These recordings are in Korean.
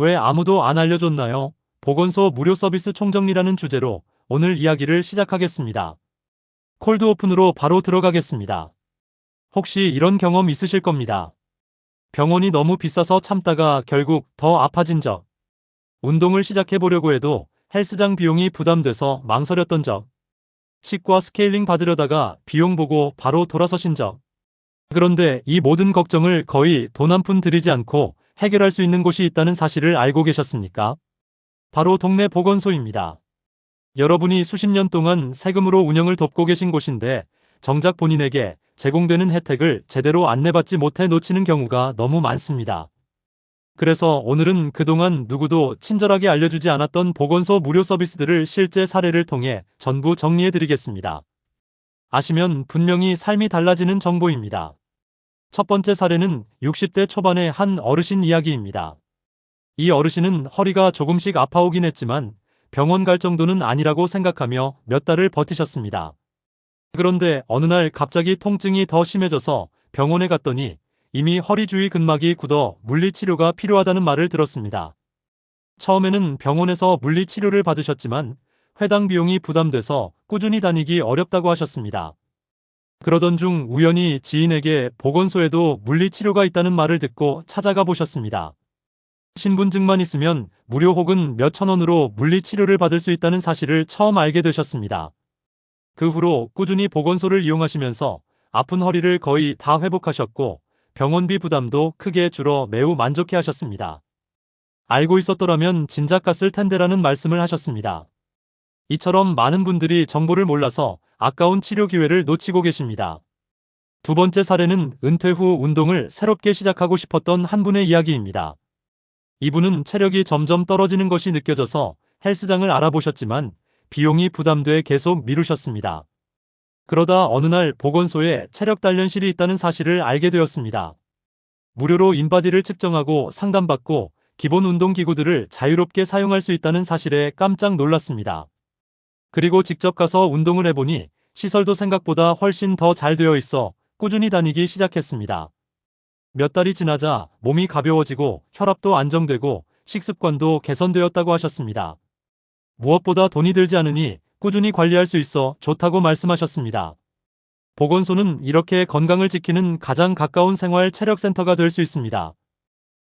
왜 아무도 안 알려줬나요? 보건소 무료 서비스 총정리라는 주제로 오늘 이야기를 시작하겠습니다. 콜드 오픈으로 바로 들어가겠습니다. 혹시 이런 경험 있으실 겁니다. 병원이 너무 비싸서 참다가 결국 더 아파진 적. 운동을 시작해보려고 해도 헬스장 비용이 부담돼서 망설였던 적. 치과 스케일링 받으려다가 비용 보고 바로 돌아서신 적. 그런데 이 모든 걱정을 거의 돈 한 푼 들이지 않고 해결할 수 있는 곳이 있다는 사실을 알고 계셨습니까? 바로 동네 보건소입니다. 여러분이 수십 년 동안 세금으로 운영을 돕고 계신 곳인데 정작 본인에게 제공되는 혜택을 제대로 안내받지 못해 놓치는 경우가 너무 많습니다. 그래서 오늘은 그동안 누구도 친절하게 알려주지 않았던 보건소 무료 서비스들을 실제 사례를 통해 전부 정리해 드리겠습니다. 아시면 분명히 삶이 달라지는 정보입니다. 첫 번째 사례는 60대 초반의 한 어르신 이야기입니다. 이 어르신은 허리가 조금씩 아파오긴 했지만 병원 갈 정도는 아니라고 생각하며 몇 달을 버티셨습니다. 그런데 어느 날 갑자기 통증이 더 심해져서 병원에 갔더니 이미 허리 주위 근막이 굳어 물리치료가 필요하다는 말을 들었습니다. 처음에는 병원에서 물리치료를 받으셨지만 회당 비용이 부담돼서 꾸준히 다니기 어렵다고 하셨습니다. 그러던 중 우연히 지인에게 보건소에도 물리치료가 있다는 말을 듣고 찾아가 보셨습니다. 신분증만 있으면 무료 혹은 몇천 원으로 물리치료를 받을 수 있다는 사실을 처음 알게 되셨습니다. 그 후로 꾸준히 보건소를 이용하시면서 아픈 허리를 거의 다 회복하셨고 병원비 부담도 크게 줄어 매우 만족해 하셨습니다. 알고 있었더라면 진작 갔을 텐데라는 말씀을 하셨습니다. 이처럼 많은 분들이 정보를 몰라서 아까운 치료 기회를 놓치고 계십니다. 두 번째 사례는 은퇴 후 운동을 새롭게 시작하고 싶었던 한 분의 이야기입니다. 이분은 체력이 점점 떨어지는 것이 느껴져서 헬스장을 알아보셨지만 비용이 부담돼 계속 미루셨습니다. 그러다 어느 날 보건소에 체력 단련실이 있다는 사실을 알게 되었습니다. 무료로 인바디를 측정하고 상담받고 기본 운동 기구들을 자유롭게 사용할 수 있다는 사실에 깜짝 놀랐습니다. 그리고 직접 가서 운동을 해보니 시설도 생각보다 훨씬 더 잘 되어 있어 꾸준히 다니기 시작했습니다. 몇 달이 지나자 몸이 가벼워지고 혈압도 안정되고 식습관도 개선되었다고 하셨습니다. 무엇보다 돈이 들지 않으니 꾸준히 관리할 수 있어 좋다고 말씀하셨습니다. 보건소는 이렇게 건강을 지키는 가장 가까운 생활 체력센터가 될 수 있습니다.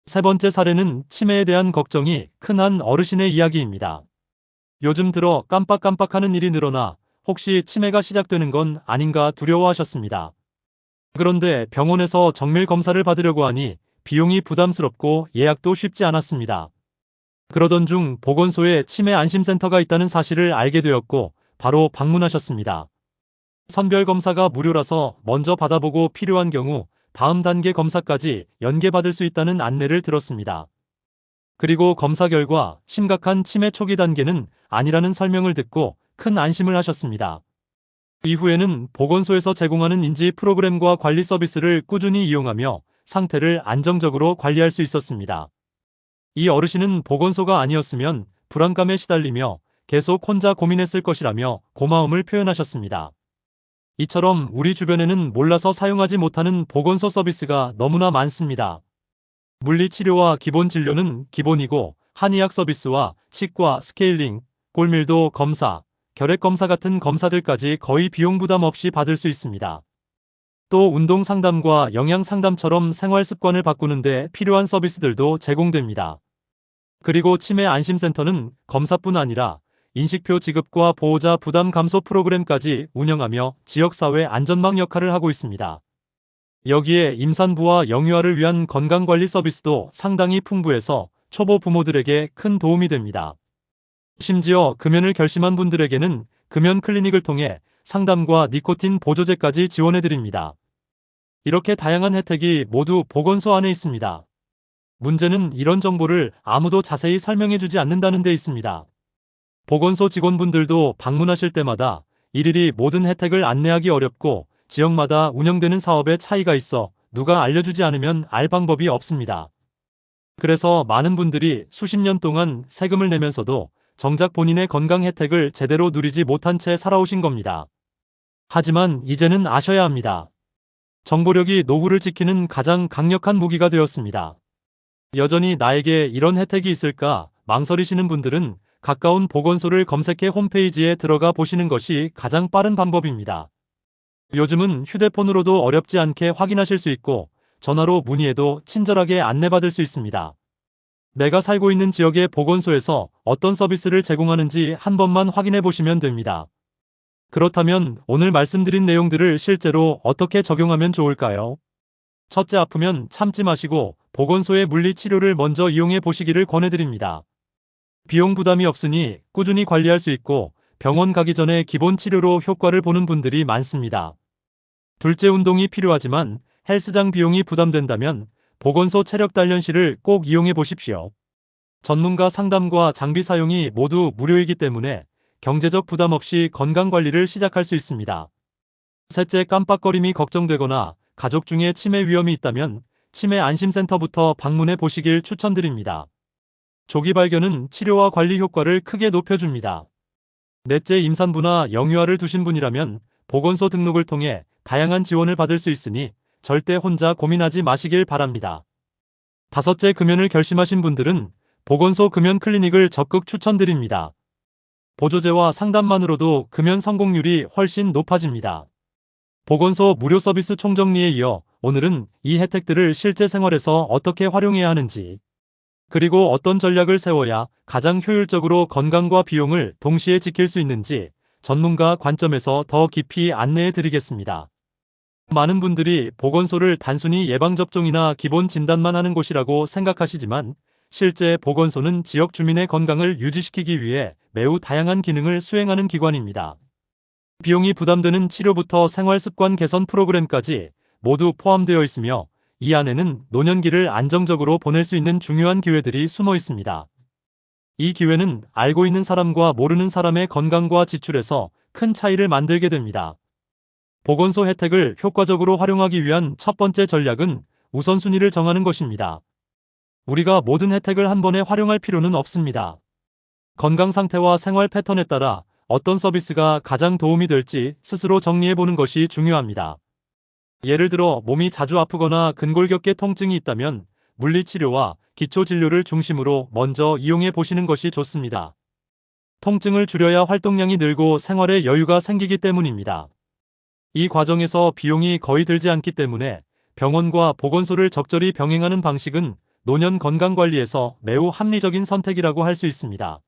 세 번째 사례는 치매에 대한 걱정이 큰 한 어르신의 이야기입니다. 요즘 들어 깜빡깜빡하는 일이 늘어나 혹시 치매가 시작되는 건 아닌가 두려워하셨습니다. 그런데 병원에서 정밀 검사를 받으려고 하니 비용이 부담스럽고 예약도 쉽지 않았습니다. 그러던 중 보건소에 치매 안심센터가 있다는 사실을 알게 되었고 바로 방문하셨습니다. 선별 검사가 무료라서 먼저 받아보고 필요한 경우 다음 단계 검사까지 연계받을 수 있다는 안내를 들었습니다. 그리고 검사 결과 심각한 치매 초기 단계는 아니라는 설명을 듣고 큰 안심을 하셨습니다. 이후에는 보건소에서 제공하는 인지 프로그램과 관리 서비스를 꾸준히 이용하며 상태를 안정적으로 관리할 수 있었습니다. 이 어르신은 보건소가 아니었으면 불안감에 시달리며 계속 혼자 고민했을 것이라며 고마움을 표현하셨습니다. 이처럼 우리 주변에는 몰라서 사용하지 못하는 보건소 서비스가 너무나 많습니다. 물리치료와 기본 진료는 기본이고 한의학 서비스와 치과, 스케일링, 골밀도 검사, 결핵검사 같은 검사들까지 거의 비용 부담 없이 받을 수 있습니다. 또 운동 상담과 영양 상담처럼 생활 습관을 바꾸는데 필요한 서비스들도 제공됩니다. 그리고 치매 안심센터는 검사뿐 아니라 인식표 지급과 보호자 부담 감소 프로그램까지 운영하며 지역사회 안전망 역할을 하고 있습니다. 여기에 임산부와 영유아를 위한 건강관리 서비스도 상당히 풍부해서 초보 부모들에게 큰 도움이 됩니다. 심지어 금연을 결심한 분들에게는 금연 클리닉을 통해 상담과 니코틴 보조제까지 지원해드립니다. 이렇게 다양한 혜택이 모두 보건소 안에 있습니다. 문제는 이런 정보를 아무도 자세히 설명해주지 않는다는 데 있습니다. 보건소 직원분들도 방문하실 때마다 일일이 모든 혜택을 안내하기 어렵고 지역마다 운영되는 사업에 차이가 있어 누가 알려주지 않으면 알 방법이 없습니다. 그래서 많은 분들이 수십 년 동안 세금을 내면서도 정작 본인의 건강 혜택을 제대로 누리지 못한 채 살아오신 겁니다. 하지만 이제는 아셔야 합니다. 정보력이 노후를 지키는 가장 강력한 무기가 되었습니다. 여전히 나에게 이런 혜택이 있을까 망설이시는 분들은 가까운 보건소를 검색해 홈페이지에 들어가 보시는 것이 가장 빠른 방법입니다. 요즘은 휴대폰으로도 어렵지 않게 확인하실 수 있고 전화로 문의해도 친절하게 안내받을 수 있습니다. 내가 살고 있는 지역의 보건소에서 어떤 서비스를 제공하는지 한 번만 확인해 보시면 됩니다. 그렇다면 오늘 말씀드린 내용들을 실제로 어떻게 적용하면 좋을까요? 첫째 아프면 참지 마시고 보건소의 물리 치료를 먼저 이용해 보시기를 권해드립니다. 비용 부담이 없으니 꾸준히 관리할 수 있고 병원 가기 전에 기본 치료로 효과를 보는 분들이 많습니다. 둘째 운동이 필요하지만 헬스장 비용이 부담된다면 보건소 체력 단련실을 꼭 이용해 보십시오. 전문가 상담과 장비 사용이 모두 무료이기 때문에 경제적 부담 없이 건강 관리를 시작할 수 있습니다. 셋째 깜빡거림이 걱정되거나 가족 중에 치매 위험이 있다면 치매 안심센터부터 방문해 보시길 추천드립니다. 조기 발견은 치료와 관리 효과를 크게 높여줍니다. 넷째 임산부나 영유아를 두신 분이라면 보건소 등록을 통해 다양한 지원을 받을 수 있으니 절대 혼자 고민하지 마시길 바랍니다. 다섯째 금연을 결심하신 분들은 보건소 금연 클리닉을 적극 추천드립니다. 보조제와 상담만으로도 금연 성공률이 훨씬 높아집니다. 보건소 무료 서비스 총정리에 이어 오늘은 이 혜택들을 실제 생활에서 어떻게 활용해야 하는지, 그리고 어떤 전략을 세워야 가장 효율적으로 건강과 비용을 동시에 지킬 수 있는지 전문가 관점에서 더 깊이 안내해 드리겠습니다. 많은 분들이 보건소를 단순히 예방접종이나 기본 진단만 하는 곳이라고 생각하시지만 실제 보건소는 지역 주민의 건강을 유지시키기 위해 매우 다양한 기능을 수행하는 기관입니다. 비용이 부담되는 치료부터 생활습관 개선 프로그램까지 모두 포함되어 있으며 이 안에는 노년기를 안정적으로 보낼 수 있는 중요한 기회들이 숨어 있습니다. 이 기회는 알고 있는 사람과 모르는 사람의 건강과 지출에서 큰 차이를 만들게 됩니다. 보건소 혜택을 효과적으로 활용하기 위한 첫 번째 전략은 우선순위를 정하는 것입니다. 우리가 모든 혜택을 한 번에 활용할 필요는 없습니다. 건강 상태와 생활 패턴에 따라 어떤 서비스가 가장 도움이 될지 스스로 정리해 보는 것이 중요합니다. 예를 들어 몸이 자주 아프거나 근골격계 통증이 있다면 물리치료와 기초진료를 중심으로 먼저 이용해 보시는 것이 좋습니다. 통증을 줄여야 활동량이 늘고 생활에 여유가 생기기 때문입니다. 이 과정에서 비용이 거의 들지 않기 때문에 병원과 보건소를 적절히 병행하는 방식은 노년 건강관리에서 매우 합리적인 선택이라고 할 수 있습니다.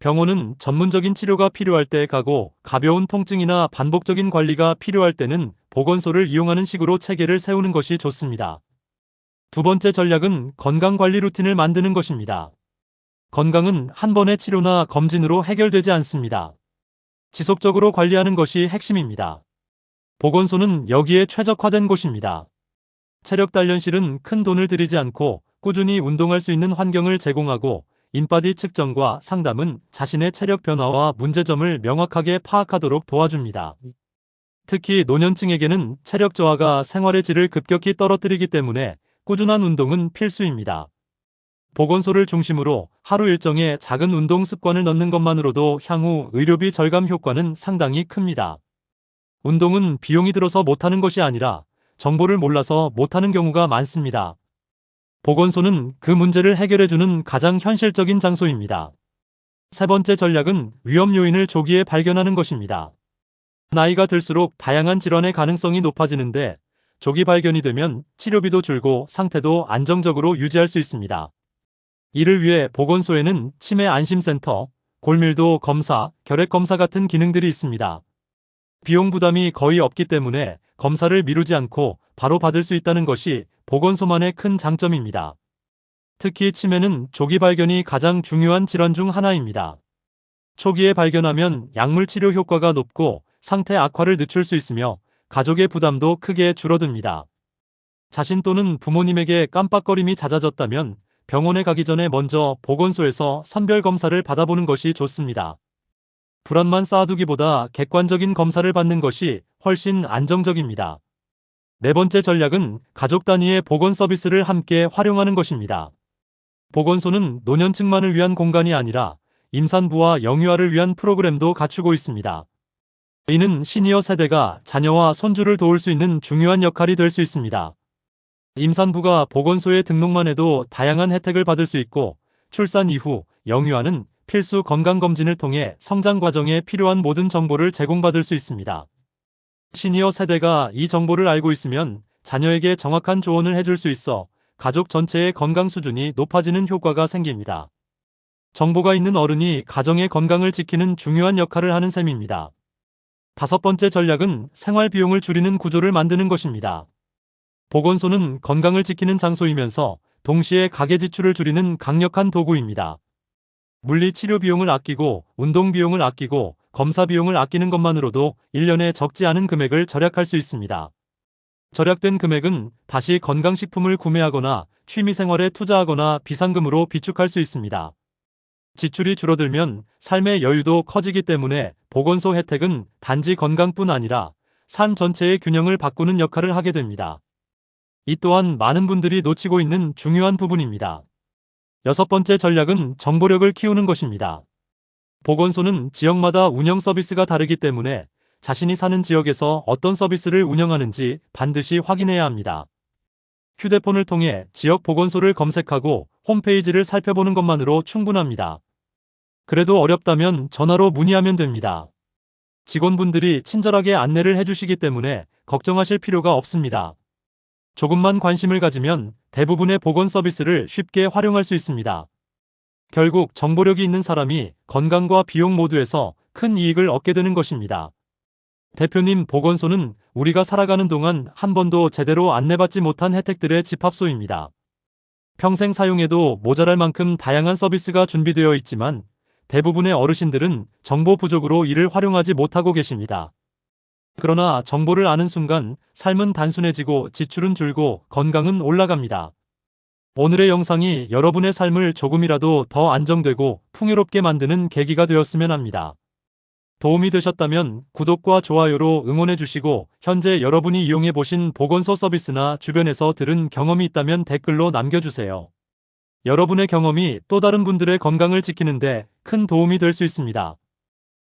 병원은 전문적인 치료가 필요할 때 가고 가벼운 통증이나 반복적인 관리가 필요할 때는 보건소를 이용하는 식으로 체계를 세우는 것이 좋습니다. 두 번째 전략은 건강관리 루틴을 만드는 것입니다. 건강은 한 번의 치료나 검진으로 해결되지 않습니다. 지속적으로 관리하는 것이 핵심입니다. 보건소는 여기에 최적화된 곳입니다. 체력 단련실은 큰 돈을 들이지 않고 꾸준히 운동할 수 있는 환경을 제공하고 인바디 측정과 상담은 자신의 체력 변화와 문제점을 명확하게 파악하도록 도와줍니다. 특히 노년층에게는 체력 저하가 생활의 질을 급격히 떨어뜨리기 때문에 꾸준한 운동은 필수입니다. 보건소를 중심으로 하루 일정에 작은 운동 습관을 넣는 것만으로도 향후 의료비 절감 효과는 상당히 큽니다. 운동은 비용이 들어서 못하는 것이 아니라 정보를 몰라서 못하는 경우가 많습니다. 보건소는 그 문제를 해결해주는 가장 현실적인 장소입니다. 세 번째 전략은 위험 요인을 조기에 발견하는 것입니다. 나이가 들수록 다양한 질환의 가능성이 높아지는데 조기 발견이 되면 치료비도 줄고 상태도 안정적으로 유지할 수 있습니다. 이를 위해 보건소에는 치매 안심센터, 골밀도 검사, 결핵 검사 같은 기능들이 있습니다. 비용 부담이 거의 없기 때문에 검사를 미루지 않고 바로 받을 수 있다는 것이 보건소만의 큰 장점입니다. 특히 치매는 조기 발견이 가장 중요한 질환 중 하나입니다. 초기에 발견하면 약물 치료 효과가 높고 상태 악화를 늦출 수 있으며 가족의 부담도 크게 줄어듭니다. 자신 또는 부모님에게 깜빡거림이 잦아졌다면 병원에 가기 전에 먼저 보건소에서 선별 검사를 받아보는 것이 좋습니다. 불안만 쌓아두기보다 객관적인 검사를 받는 것이 훨씬 안정적입니다. 네 번째 전략은 가족 단위의 보건 서비스를 함께 활용하는 것입니다. 보건소는 노년층만을 위한 공간이 아니라 임산부와 영유아를 위한 프로그램도 갖추고 있습니다. 이는 시니어 세대가 자녀와 손주를 도울 수 있는 중요한 역할이 될 수 있습니다. 임산부가 보건소에 등록만 해도 다양한 혜택을 받을 수 있고 출산 이후 영유아는 필수 건강검진을 통해 성장 과정에 필요한 모든 정보를 제공받을 수 있습니다. 시니어 세대가 이 정보를 알고 있으면 자녀에게 정확한 조언을 해줄 수 있어 가족 전체의 건강 수준이 높아지는 효과가 생깁니다. 정보가 있는 어른이 가정의 건강을 지키는 중요한 역할을 하는 셈입니다. 다섯 번째 전략은 생활 비용을 줄이는 구조를 만드는 것입니다. 보건소는 건강을 지키는 장소이면서 동시에 가계 지출을 줄이는 강력한 도구입니다. 물리 치료 비용을 아끼고 운동 비용을 아끼고 검사 비용을 아끼는 것만으로도 1년에 적지 않은 금액을 절약할 수 있습니다. 절약된 금액은 다시 건강식품을 구매하거나 취미생활에 투자하거나 비상금으로 비축할 수 있습니다. 지출이 줄어들면 삶의 여유도 커지기 때문에 보건소 혜택은 단지 건강뿐 아니라 삶 전체의 균형을 바꾸는 역할을 하게 됩니다. 이 또한 많은 분들이 놓치고 있는 중요한 부분입니다. 여섯 번째 전략은 정보력을 키우는 것입니다. 보건소는 지역마다 운영 서비스가 다르기 때문에 자신이 사는 지역에서 어떤 서비스를 운영하는지 반드시 확인해야 합니다. 휴대폰을 통해 지역 보건소를 검색하고 홈페이지를 살펴보는 것만으로 충분합니다. 그래도 어렵다면 전화로 문의하면 됩니다. 직원분들이 친절하게 안내를 해주시기 때문에 걱정하실 필요가 없습니다. 조금만 관심을 가지면 대부분의 보건 서비스를 쉽게 활용할 수 있습니다. 결국 정보력이 있는 사람이 건강과 비용 모두에서 큰 이익을 얻게 되는 것입니다. 대표님 보건소는 우리가 살아가는 동안 한 번도 제대로 안내받지 못한 혜택들의 집합소입니다. 평생 사용해도 모자랄 만큼 다양한 서비스가 준비되어 있지만 대부분의 어르신들은 정보 부족으로 이를 활용하지 못하고 계십니다. 그러나 정보를 아는 순간 삶은 단순해지고 지출은 줄고 건강은 올라갑니다. 오늘의 영상이 여러분의 삶을 조금이라도 더 안정되고 풍요롭게 만드는 계기가 되었으면 합니다. 도움이 되셨다면 구독과 좋아요로 응원해 주시고 현재 여러분이 이용해 보신 보건소 서비스나 주변에서 들은 경험이 있다면 댓글로 남겨주세요. 여러분의 경험이 또 다른 분들의 건강을 지키는데 큰 도움이 될 수 있습니다.